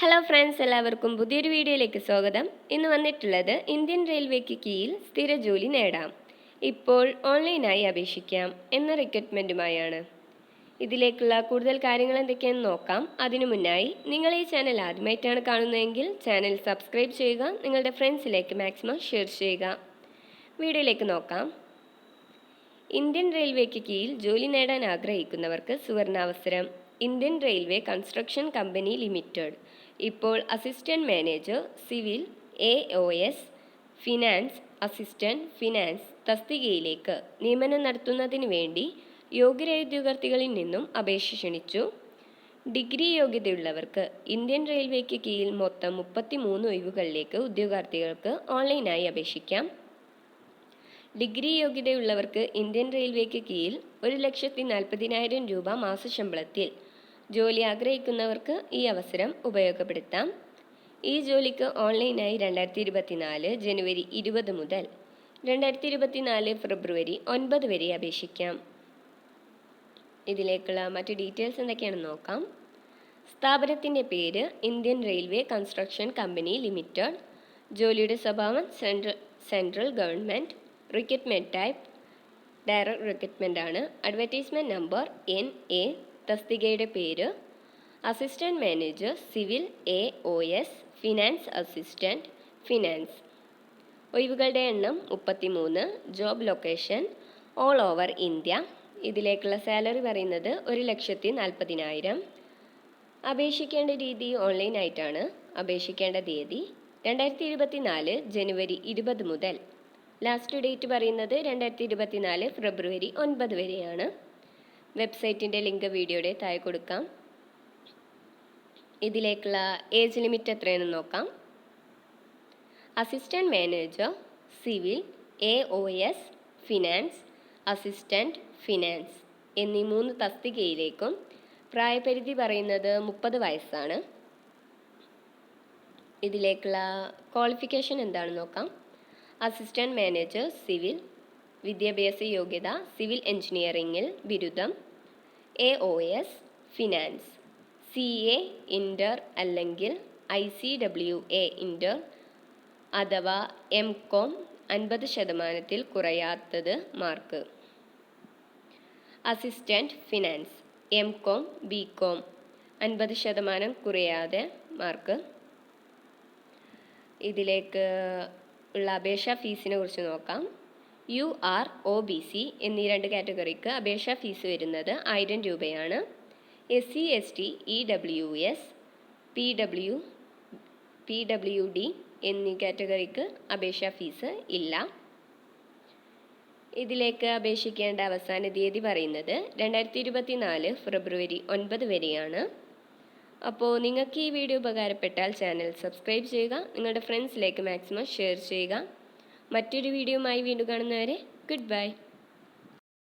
Hello friends എല്ലാവർക്കും പുതിയൊരു വീഡിയോയിലേക്ക് സ്വാഗതം. ഇന്ന് വന്നിട്ടുള്ളത് ഇന്ത്യൻ റെയിൽവേക്ക് കീഴിൽ സ്ഥിര ജോലി നേടാം. ഇപ്പോൾ ഓൺലൈനായി അപേക്ഷിക്കാം എന്ന റിക്രൂട്ട്മെന്റുമായാണ് ഇതിലേക്കുള്ള കൂടുതൽ കാര്യങ്ങൾ എന്തൊക്കെയാണെന്ന് നോക്കാം. അതിനു മുന്നായി നിങ്ങൾ ഈ ചാനൽ ആദ്യമായിട്ടാണ് കാണുന്നതെങ്കിൽ ചാനൽ സബ്സ്ക്രൈബ് ചെയ്യുക നിങ്ങളുടെ ഫ്രണ്ട്സിലേക്ക് മാക്സിമം ഷെയർ ചെയ്യുക. വീഡിയോയിലേക്ക് നോക്കാം. ഇന്ത്യൻ റെയിൽവേക്ക് കീഴിൽ ജോലി നേടാൻ ആഗ്രഹിക്കുന്നവർക്ക് സുവർണാവസരം. Indian railway construction company limited. ഇപ്പോൾ assistant manager civil A O S finance assistant finance തസ്തികയിലേക്ക് നിയമനം നടത്തുന്നതിന് വേണ്ടി യോഗ്യരായ ഉദ്യോഗാർത്ഥികളിൽ നിന്നും അപേക്ഷ ക്ഷണിച്ചു. ഡിഗ്രി യോഗ്യതയുള്ളവർക്ക് ഇന്ത്യൻ റെയിൽവേക്ക് കീഴിൽ മൊത്തം മുപ്പത്തി മൂന്ന് ഒഴിവുകളിലേക്ക് ഉദ്യോഗാർത്ഥികൾക്ക് ഓൺലൈനായി അപേക്ഷിക്കാം. ഡിഗ്രി യോഗ്യതയുള്ളവർക്ക് ഇന്ത്യൻ റെയിൽവേക്ക് കീഴിൽ ഒരു ലക്ഷത്തി നാൽപ്പതിനായിരം രൂപ മാസശമ്പളത്തിൽ ജോലി ആഗ്രഹിക്കുന്നവർക്ക് ഈ അവസരം ഉപയോഗപ്പെടുത്താം. ഈ ജോലിക്ക് ഓൺലൈനായി രണ്ടായിരത്തി ഇരുപത്തിനാല് ജനുവരി ഇരുപത് മുതൽ രണ്ടായിരത്തി ഇരുപത്തിനാല് ഫെബ്രുവരി ഒൻപത് വരെ അപേക്ഷിക്കാം. ഇതിലേക്കുള്ള മറ്റു ഡീറ്റെയിൽസ് എന്തൊക്കെയാണെന്ന് നോക്കാം. സ്ഥാപനത്തിന്റെ പേര് Indian railway construction company limited. ജോലിയുടെ സ്വഭാവം central central government. Recruitment type. Direct recruitment ആണ്. അഡ്വർടൈസ്മെന്റ് നമ്പർ എൻ എ തസ്തികയുടെ പേര്. Assistant manager civil A O S finance assistant finance. ഒഴിവുകളുടെ എണ്ണം മുപ്പത്തിമൂന്ന്. Job location all over India. ഇതിലേക്കുള്ള സാലറി പറയുന്നത് ഒരു ലക്ഷത്തി നാൽപ്പതിനായിരം. അപേക്ഷിക്കേണ്ട രീതി ഓൺലൈൻ ഓൺലൈനായിട്ടാണ് അപേക്ഷിക്കേണ്ട തീയതി രണ്ടായിരത്തി ഇരുപത്തി നാല് ജനുവരി ഇരുപത് മുതൽ. ലാസ്റ്റ് ഡേറ്റ് പറയുന്നത് രണ്ടായിരത്തി ഇരുപത്തിനാല് ഫെബ്രുവരി ഒൻപത് വരെയാണ്. വെബ്സൈറ്റിന്റെ ലിങ്ക് വീഡിയോയുടെ താഴെ കൊടുക്കാം. ഇതിലേക്കുള്ള ഏജ് ലിമിറ്റ് എത്രയെന്ന് നോക്കാം. Assistant manager civil A O S finance assistant finance എന്നീ മൂന്ന് തസ്തികയിലേക്കും പ്രായപരിധി പറയുന്നത് മുപ്പത് വയസ്സാണ്. ഇതിലേക്കുള്ള ക്വാളിഫിക്കേഷൻ എന്താണെന്ന് നോക്കാം. അസിസ്റ്റന്റ് മാനേജർ സിവിൽ വിദ്യാഭ്യാസ യോഗ്യത സിവിൽ എഞ്ചിനീയറിംഗിൽ ബിരുദം A O S finance C A inter അല്ലെങ്കിൽ I C W A inter അഥവാ എം കോം അൻപത് ശതമാനത്തിൽ കുറയാത്തത് mark. Assistant finance M com B com അൻപത് ശതമാനം കുറയാതെ മാർക്ക്. ഇതിലേക്ക് ഉള്ള അപേക്ഷാ ഫീസിനെ കുറിച്ച് നോക്കാം. U R O B C എന്നീ രണ്ട് കാറ്റഗറിക്ക് അപേക്ഷാ ഫീസ് വരുന്നത് ആയിരം രൂപയാണ്. S C S T E W S P W P W D എന്നീ കാറ്റഗറിക്ക് അപേക്ഷാ ഫീസ് ഇല്ല. ഇതിലേക്ക് അപേക്ഷിക്കേണ്ട അവസാന തീയതി പറയുന്നത് രണ്ടായിരത്തി ഇരുപത്തി നാല് ഫെബ്രുവരി ഒൻപത് വരെയാണ്. അപ്പോൾ നിങ്ങൾക്ക് ഈ വീഡിയോ ഉപകാരപ്പെട്ടാൽ ചാനൽ സബ്സ്ക്രൈബ് ചെയ്യുക നിങ്ങളുടെ ഫ്രണ്ട്സിലേക്ക് മാക്സിമം ഷെയർ ചെയ്യുക. മറ്റൊരു വീഡിയോയുമായി വീണ്ടും കാണുന്നവരെ ഗുഡ് ബൈ.